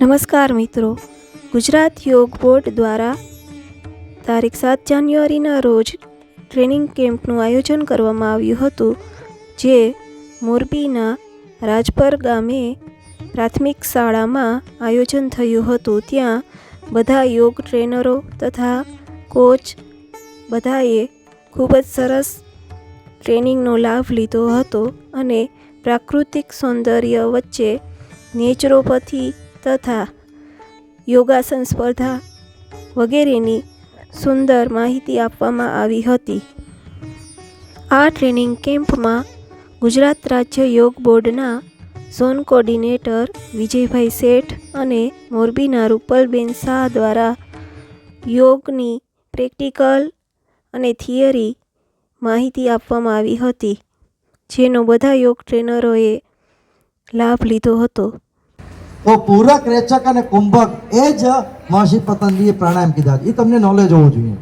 નમસ્કાર મિત્રો. ગુજરાત યોગ બોર્ડ દ્વારા તારીખ સાત જાન્યુઆરીના રોજ ટ્રેનિંગ કેમ્પનું આયોજન કરવામાં આવ્યું હતું, જે મોરબીના રાજપર ગામે પ્રાથમિક શાળામાં આયોજન થયું હતું. ત્યાં બધા યોગ ટ્રેનરો તથા કોચ બધાએ ખૂબ જ સરસ ટ્રેનિંગનો લાભ લીધો હતો અને પ્રાકૃતિક સૌંદર્ય વચ્ચે નેચરોપથી તથા યોગાસન સ્પર્ધા વગેરેની સુંદર માહિતી આપવામાં આવી હતી. આ ટ્રેનિંગ કેમ્પમાં ગુજરાત રાજ્ય યોગ બોર્ડના ઝોન કોર્ડિનેટર વિજયભાઈ શેઠ અને મોરબીના રૂપલબેન શાહ દ્વારા યોગની પ્રેક્ટિકલ અને થિયરી માહિતી આપવામાં આવી હતી, જેનો બધા યોગ ટ્રેનરોએ લાભ લીધો હતો. તો પૂરક રેચક અને કુંભક એ જ મહર્ષિ પતંજલિએ પ્રાણાયામ કીધા. એ તમને નોલેજ હોવું જોઈએ.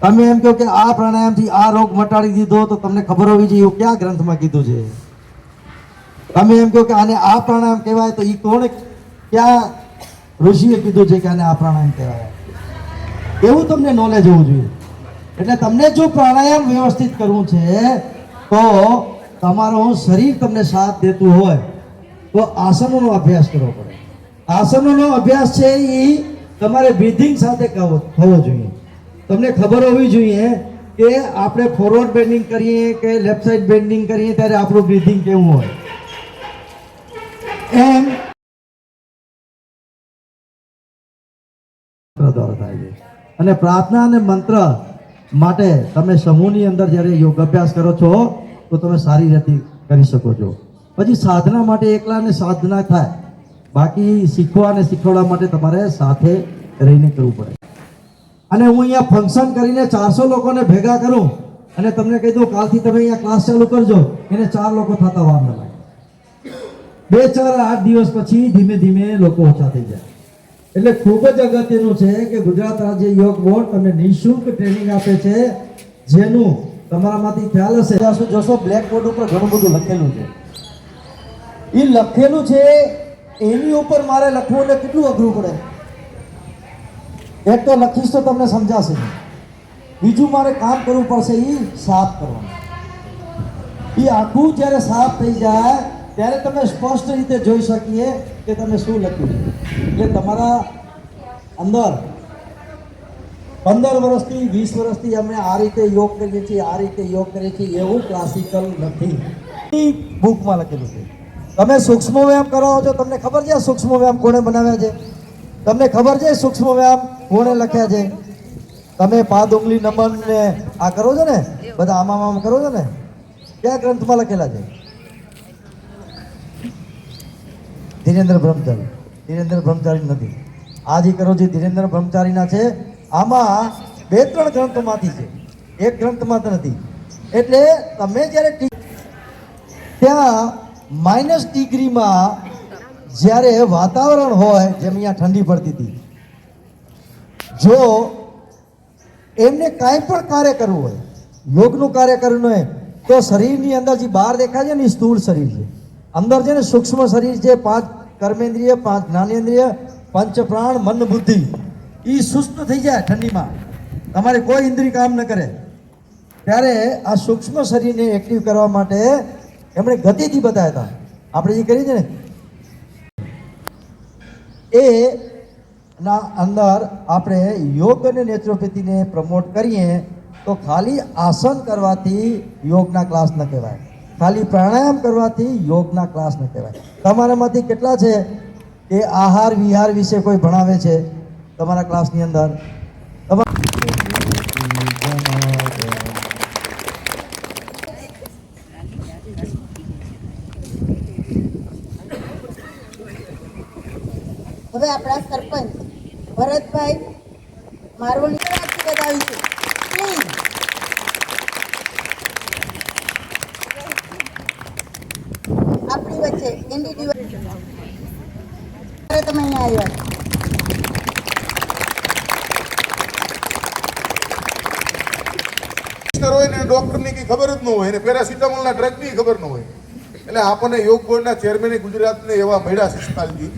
તમે એમ કહો કે આ પ્રાણાયામથી આ રોગ મટાડી દીધો તો તમને ખબર હોવી જોઈએ, એવું ક્યાં ગ્રંથમાં કીધું છે? તમે એમ કહો કે આને આ પ્રાણાયામ કહેવાય તો એ કોણે ક્યાં ઋષિએ કીધું છે કે આને આ પ્રાણાયામ કહેવાય? એવું તમને નોલેજ હોવું જોઈએ. એટલે તમને જો પ્રાણાયામ વ્યવસ્થિત કરવું છે, તો તમારું શરીર તમને સાથ દેતું હોય. તો આસનોનો અભ્યાસ કરવો પડે. આસનોનો અભ્યાસ છે એ તમારે બ્રિથિંગ સાથે થવો જોઈએ. તમને ખબર હોવી જોઈએ કે આપણે ફોરવર્ડ બેન્ડિંગ કરીએ કે લેફ્ટ સાઈડ બેન્ડિંગ કરીએ ત્યારે આપણું બ્રિથિંગ કેવું હોય. એમ દ્વારા થાય છે. અને પ્રાર્થના અને મંત્ર માટે તમે સમૂહની અંદર જ્યારે યોગ અભ્યાસ કરો છો, તો તમે સારી રીતે કરી શકો છો. પછી સાધના માટે એકલા ને સાધના થાય. બાકી શીખવા અને શીખવાડવા માટે તમારે સાથે રહીને કરવું પડે. અને હું અહીંયા ફંક્શન કરીને ચારસો લોકોને ભેગા કરું અને તમને કહી દઉં, કાલથી તમે અહીંયા ક્લાસ ચાલુ કરજો. એને ચાર લોકો થતા વાર ન લાગે. બે, ચાર, આઠ દિવસ પછી ધીમે ધીમે લોકો ઓછા થઈ જાય. એટલે ખૂબ જ અગત્યનું છે કે ગુજરાત રાજ્ય યોગ બોર્ડ તમને નિઃશુલ્ક ટ્રેનિંગ આપે છે, જેનું તમારામાંથી ખ્યાલ હશે. બ્લેક બોર્ડ ઉપર ઘણું બધું લખેલું છે. એ લખેલું છે, એની ઉપર મારે લખવું એટલે કેટલું અઘરું પડે? એક તો લખીશ તો તમને સમજાશે. બીજું મારે કામ કરવું પડશે એ સાફ કરવાનું. એ આખું જ્યારે સાફ થઈ જાય, ત્યારે તમે સ્પષ્ટ રીતે જોઈ શકીએ કે તમે શું લખ્યું એટલે તમારા અંદર પંદર વર્ષથી, વીસ વર્ષથી અમે આ રીતે યોગ કરીએ છીએ, આ રીતે યોગ કરીએ છીએ, એવું ક્લાસિકલ નથી. બુકમાં લખેલું છે. તમે સૂક્ષ્મ વ્યાયામ કરાવો છો, તમને ખબર છે સૂક્ષ્મ વ્યાયામ કોણે બનાવ્યા છે? તમને ખબર છે સૂક્ષ્મ વ્યાયામ કોણે લખ્યા છે? તમે પાદ ઉંગલી નમન ને આ કરો છો ને? બધા આમામ આમ કરો છો ને? કયા ગ્રંથમાં લખેલા છે? ધીરેન્દ્ર બ્રહ્મચારી. ધીરેન્દ્ર બ્રહ્મચારી નથી. આ જે કરો જે ધીરેન્દ્ર બ્રહ્મચારીના છે. આમાં બે, ત્રણ ગ્રંથોમાંથી છે. એક ગ્રંથમાં તો નથી. એટલે તમે જ્યારે ત્યાં માઇનસ ડિગ્રીમાં જ્યારે વાતાવરણ હોય, જેમ અહીંયા ઠંડી પડતી હતી, જો એમને કાંઈ પણ કાર્ય કરવું હોય, યોગનું કાર્ય કરવું હોય, તો શરીરની અંદર જે બહાર દેખાય છે ને એ સ્થૂળ શરીર છે. અંદર છે ને સૂક્ષ્મ શરીર છે, પાંચ કર્મેન્દ્રિય, પાંચ જ્ઞાનેન્દ્રિય, પંચ પ્રાણ, મન બુદ્ધિ, એ સુસ્ત થઈ જાય ઠંડીમાં. તમારે કોઈ ઇન્દ્રિય કામ ન કરે. ત્યારે આ સૂક્ષ્મ શરીરને એક્ટિવ કરવા માટે એમણે ગતિથી બતાવ્યા હતા. આપણે જે કરીએ છીએ ને, એ ના અંદર આપણે યોગ અને નેચરોપેથીને પ્રમોટ કરીએ તો ખાલી આસન કરવાથી યોગના ક્લાસ ન કહેવાય. ખાલી પ્રાણાયામ કરવાથી યોગના ક્લાસ ન કહેવાય. તમારામાંથી કેટલા છે કે આહાર વિહાર વિશે કોઈ ભણાવે છે? તમારા ક્લાસની અંદર? તમા- આપણા સરપંચ ભરતભાઈ મારવણી આપી બતાવીશું આપણી વચ્ચે ઇન્ડિવિજ્યુઅલ તમે અહીંયા આવ્યા એને ડોક્ટરની કઈ ખબર જ ન હોય, એને પેરાસિટામોલના ડ્રગની ખબર ન હોય. એટલે આપણને યોગ બોર્ડના ચેરમેને ગુજરાતને એવા મળ્યા શિષપાલજી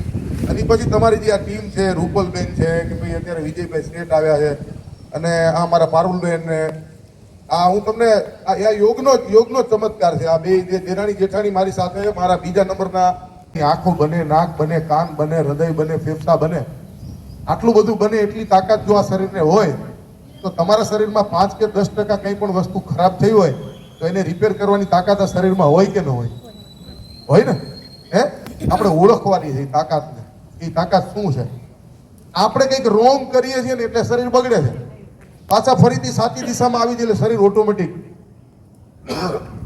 અને પછી તમારી જે આ ટીમ છે, રૂપલબેન છે, કે ભાઈ અત્યારે વિજયભાઈ શેઠ આવ્યા છે, અને આ મારા પારુલબેન ને, આ હું તમને આ યોગનો યોગનો ચમત્કાર છે. આ બે જે દેરાણી જેઠાણી મારી સાથે મારા બીજા નંબરના આંખો બને, નાક બને, કાન બને, હૃદય બને, ફેફસા બને, આટલું બધું બને, એટલી તાકાત જો આ શરીરને હોય, તો તમારા શરીરમાં પાંચ કે દસ ટકા કંઈ પણ વસ્તુ ખરાબ થઈ હોય, તો એને રિપેર કરવાની તાકાત આ શરીરમાં હોય કે ન હોય? હોય ને? હે? આપણે ઓળખવાની છે તાકાત એ તાકાત શું છે? આપણે કંઈક રોંગ કરીએ છીએ ને એટલે શરીર બગડે છે. પાછા ફરીથી સાચી દિશામાં આવી જાય એટલે શરીર ઓટોમેટિક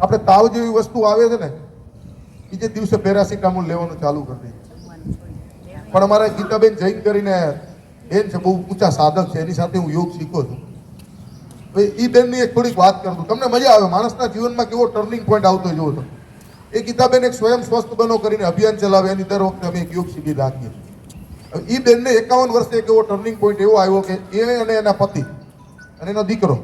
આપણે તાવ જેવી વસ્તુ આવે છે ને બીજે દિવસે પેરાસિટામોલ લેવાનું ચાલુ કરી દઈએ પણ અમારા ગીતાબેન જૈન કરીને બેન છે, બહુ ઊંચા સાધક છે, એની સાથે હું યોગ શીખો છું. એ બેનની એક થોડીક વાત કરું તમને મજા આવે, માણસના જીવનમાં કેવો ટર્નિંગ પોઈન્ટ આવતો જોવો તો. એ ગીતાબેન એક સ્વયં સ્વસ્થ બનો કરીને અભિયાન ચલાવે, એની દર વખતે અમે એક યોગ શિબિર રાખીએ એ બેનને એકાવન વર્ષે એક એવો ટર્નિંગ પોઈન્ટ એવો આવ્યો કે એ અને એના પતિ અને એનો દીકરો,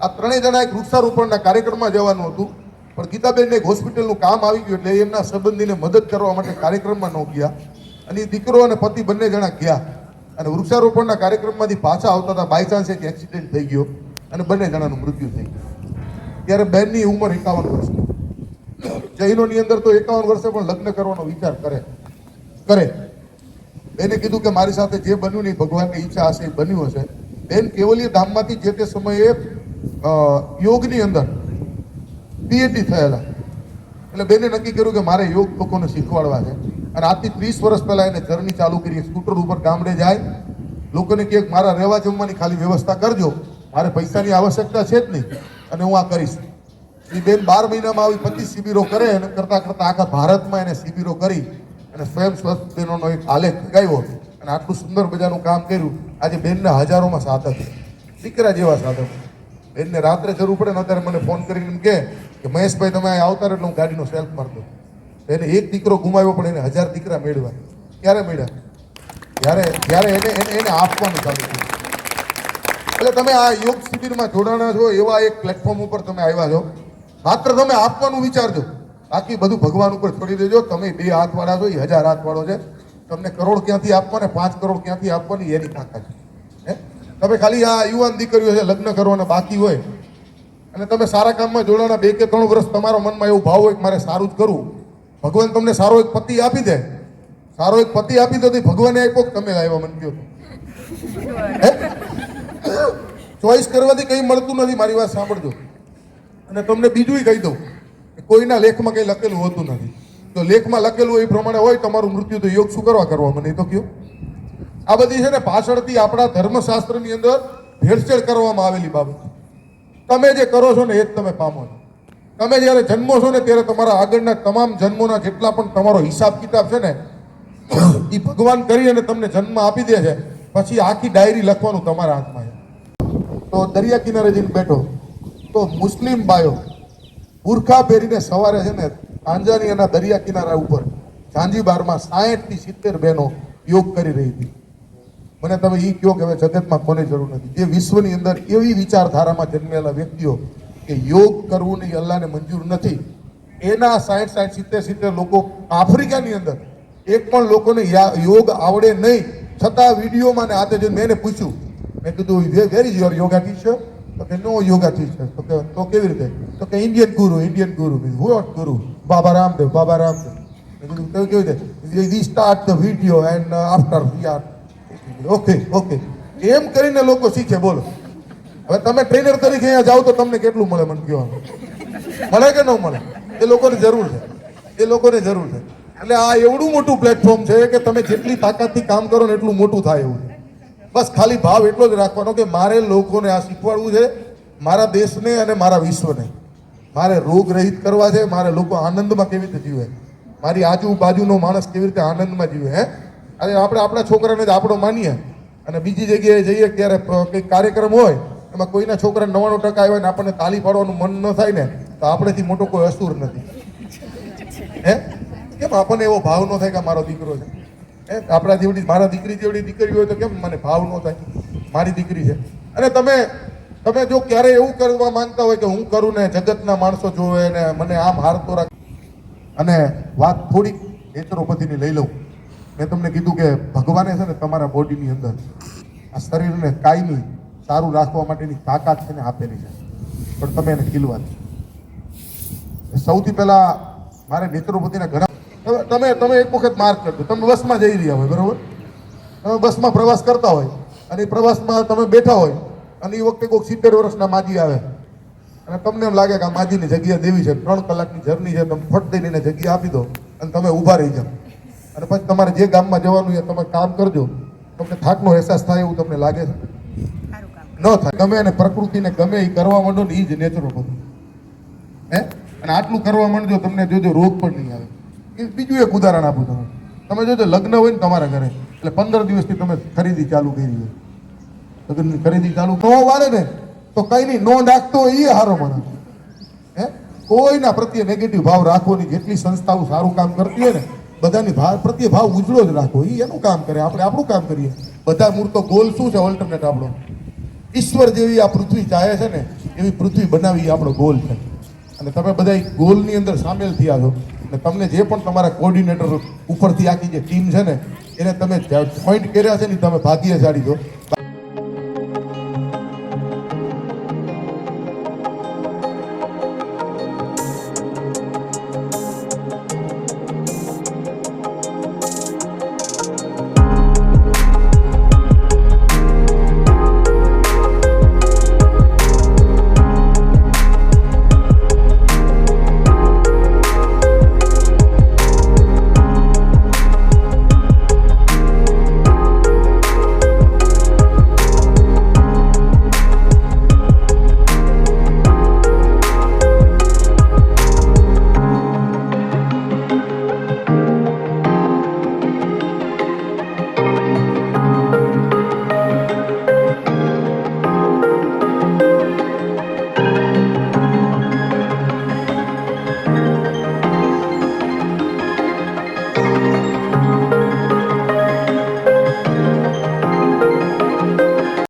આ ત્રણેય જણા એક વૃક્ષારોપણના કાર્યક્રમમાં જવાનું હતું. પણ ગીતાબેનને એક હોસ્પિટલનું કામ આવી ગયું એટલે એમના સંબંધીને મદદ કરવા માટે કાર્યક્રમમાં ન ગયા. અને એ દીકરો અને પતિ બંને જણા ગયા. અને વૃક્ષારોપણના કાર્યક્રમમાંથી પાછા આવતા હતા બાય ચાન્સ એક એક્સિડન્ટ થઈ ગયો અને બંને જણાનું મૃત્યુ થઈ ગયું. ત્યારે બેનની ઉંમર એકાવન વર્ષની જૈનોની અંદર તો એકાવન વર્ષે પણ લગ્ન કરવાનો વિચાર કરે કરે. બેને કીધું કે મારી સાથે જે બન્યું નહીં ભગવાનની ઈચ્છા હશે, એ બન્યું હશે. બેન, કેવલીય ધામમાંથી જે તે સમયે યોગની અંદર પીએચડી થયેલા. એટલે બેને નક્કી કર્યું કે મારે યોગ લોકોને શીખવાડવા છે. અને આજથી ત્રીસ વર્ષ પહેલાં એને જર્ની ચાલુ કરી સ્કૂટર ઉપર ગામડે જાય. લોકોને કહે મારા રહેવા જમવાની ખાલી વ્યવસ્થા કરજો. મારે પૈસાની આવશ્યકતા છે જ નહીં. અને હું આ કરીશ. એ બેન બાર મહિનામાં આવી પચીસ શિબિરો કરે અને કરતાં કરતાં આખા ભારતમાં એને શિબિરો કરી. અને સ્વયં સ્વસ્થ બહેનોનો એક આલેખ લગાવ્યો અને આટલું સુંદર મજાનું કામ કર્યું. આજે બેનના હજારોમાં સાધક. દીકરા જેવા સાધક બેનને રાત્રે જરૂર પડે ને અત્યારે મને ફોન કરીને એમ કે મહેશભાઈ, તમે આવતા એટલે હું ગાડીનો સેલ્ફ મારતો એને એક દીકરો ગુમાવ્યો પણ એને હજાર દીકરા મેળવ્યા. ક્યારે મેળવ્યા જ્યારે જ્યારે એને એને એને આપવાનું ચાલુ થયું એટલે તમે આ યોગ શિબિરમાં જોડાણા છો એવા એક પ્લેટફોર્મ ઉપર તમે આવ્યા છો. માત્ર તમે આપવાનું વિચારજો. બાકી બધું ભગવાન ઉપર છોડી દેજો. તમે બે હાથવાળા છો, એ હજાર હાથવાળો છે. તમને કરોડ ક્યાંથી આપવા ને પાંચ કરોડ ક્યાંથી આપવાની એની તાકાત છે. તમે ખાલી આ યુવાન દીકરીઓ છે, લગ્ન કરવાના બાકી હોય. અને તમે સારા કામમાં જોડાણા, બે કે ત્રણ વર્ષ તમારા મનમાં એવું ભાવ હોય કે મારે સારું જ કરવું. ભગવાન તમને સારો એક પતિ આપી દે. સારો એક પતિ આપી દો તો ભગવાને આપ્યો તમે લાવ્યા મને કહો ચોઈસ કરવાથી કંઈ મળતું નથી, મારી વાત સાંભળજો. અને તમને બીજું કહી દઉં. કોઈના લેખમાં કંઈ લખેલું હોતું નથી. જો લેખમાં લખેલું એ પ્રમાણે હોય, તમારું મૃત્યુ તો યોગ શું કરવા કરવા મને તો કયો? આ બધી છે ને પાછળથી આપણા ધર્મશાસ્ત્રની અંદર ભેળસેળ કરવામાં આવેલી બાબત. તમે જે કરો છો ને એ જ તમે પામો છો. તમે જ્યારે જન્મો છો ને ત્યારે તમારા આગળના તમામ જન્મોના જેટલા પણ તમારો હિસાબ કિતાબ છે ને, એ ભગવાન કરી અને તમને જન્મ આપી દે છે, પછી આખી ડાયરી લખવાનું તમારા હાથમાં છે. તો દરિયા કિનારે જઈને બેઠો. તો મુસ્લિમ બાયો બુરખા પહેરીને સવારે છે ને તાંજાનિયાના દરિયા કિનારા ઉપર ઝાંઝીબારમાં સાહીઠથી સિત્તેર બહેનો યોગ કરી રહી હતી. મને તમે એ કહો કે હવે જગતમાં કોને જરૂર નથી? જે વિશ્વની અંદર એવી વિચારધારામાં જન્મેલા વ્યક્તિઓ કે યોગ કરવું નહીં, અલ્લાહને મંજૂર નથી, એના સાઠ સાહીઠ, સિત્તેર સિત્તેર લોકો આફ્રિકાની અંદર એક પણ લોકોને યોગ આવડે નહીં. છતાં વિડીયોમાં ને આતે જોઈને મેં એને પૂછ્યું. મેં કીધું where is your yoga teacher તો કે નો યોગા ટીચર તો કે, તો કેવી રીતે? તો કે ઇન્ડિયન ગુરુ ઇન્ડિયન ગુરુ વોટ ગુરુ બાબા રામદેવ બાબા રામદેવ કીધું તો કેવી રીતે we start the video and after we are okay okay એમ કરીને લોકો શીખે, બોલો. હવે તમે ટ્રેનર તરીકે અહીંયા જાઓ તો તમને કેટલું મળે, મને કહેવાનું મળે કે ન મળે? એ લોકોને જરૂર છે. એ લોકોને જરૂર છે. એટલે આ એવડું મોટું પ્લેટફોર્મ છે કે તમે જેટલી તાકાતથી કામ કરો ને એટલું મોટું થાય એવું છે. બસ ખાલી ભાવ એટલો જ રાખવાનો કે મારે લોકોને આ શીખવાડવું છે, મારા દેશને અને મારા વિશ્વને. મારે રોગ રહિત કરવા છે, મારે લોકો આનંદમાં કેવી રીતે જીવે? મારી આજુબાજુનો માણસ કેવી રીતે આનંદમાં જીવે, હે? અરે આપણે આપણા છોકરાને જ આપણો માનીએ. અને બીજી જગ્યાએ જઈએ ત્યારે કંઈક કાર્યક્રમ હોય, એમાં કોઈના છોકરા નવ્વાણું ટકા આવ્યા ને આપણને તાલી પાડવાનું મન ન થાય ને, તો આપણેથી મોટો કોઈ અસુર નથી. હે? કેમ આપણને એવો ભાવ ન થાય કે મારો દીકરો છે? હે? આપણા જેવડી, મારા દીકરી જેવડી દીકરી હોય તો કેમ મને ભાવ ન થાય? મારી દીકરી છે. અને તમે તમે જો ક્યારે એવું કરવા માંગતા હોય કે હું કરું ને જગતના માણસો જોવે ને મને આમ હારતો રાખ અને વાત થોડીક નેચરોપતિની લઈ લઉં. મેં તમને કીધું કે ભગવાને છે ને તમારા બોડીની અંદર આ શરીરને કાયમી સારું રાખવા માટેની તાકાત છે ને આપેલી છે. પણ તમે એને ખીલવાની સૌથી પહેલા મારે નેત્રોપતિના ઘણા તમે તમે એક વખત માર્ક કરજો તમે બસમાં જઈ રહ્યા હોય, બરોબર? તમે બસમાં પ્રવાસ કરતા હોય અને પ્રવાસમાં તમે બેઠા હોય અને એ વખતે કોઈક સિત્તેર વર્ષના માજી આવે. અને તમને એમ લાગે કે આ માજીની જગ્યા દેવી છે ત્રણ કલાકની જર્ની છે તમે ફટ દઈને જગ્યા આપી દો અને તમે ઊભા રહી જાઓ. અને પછી તમારે જે ગામમાં જવાનું છે તમે કામ કરજો. તમને થાકનો અહેસાસ થાય એવું તમને લાગે છે? ન થાય. ગમે અને પ્રકૃતિને ગમે એ કરવા માંડો ને એ જ નેચરો બધું. હે? અને આટલું કરવા માંડજો તમને જોજો રોગ પણ નહીં આવે. એ બીજું એક ઉદાહરણ આપું તમે તમે જોજો લગ્ન હોય ને તમારા ઘરે એટલે પંદર દિવસથી તમે ખરીદી ચાલુ કરી હોય. લગ્નની ખરીદી ચાલુ ન વાળે ને તો કઈ નહીં, નો નાખતો હોય એ હારો માણસ હે? કોઈના પ્રત્યે નેગેટિવ ભાવ રાખવો જેટલી સંસ્થાઓ સારું કામ કરતી હોય ને, બધાની ભાવ પ્રત્યે ભાવ ઉજળો જ રાખો. એ એનું કામ કરે, આપણે આપણું કામ કરીએ. બધા મૂર્તો ગોલ શું છે ઓલ્ટરનેટ આપણો? ઈશ્વર જેવી આ પૃથ્વી ચાહે છે ને, એવી પૃથ્વી બનાવી આપણો ગોલ છે. અને તમે બધા ગોલની અંદર સામેલ થયા છો. અને તમને જે પણ તમારા કોર્ડિનેટર ઉપરથી આખી જે ટીમ છે ને, એને તમે પોઈન્ટ કર્યા છે ને તમે ભાગ્યશાળી છો.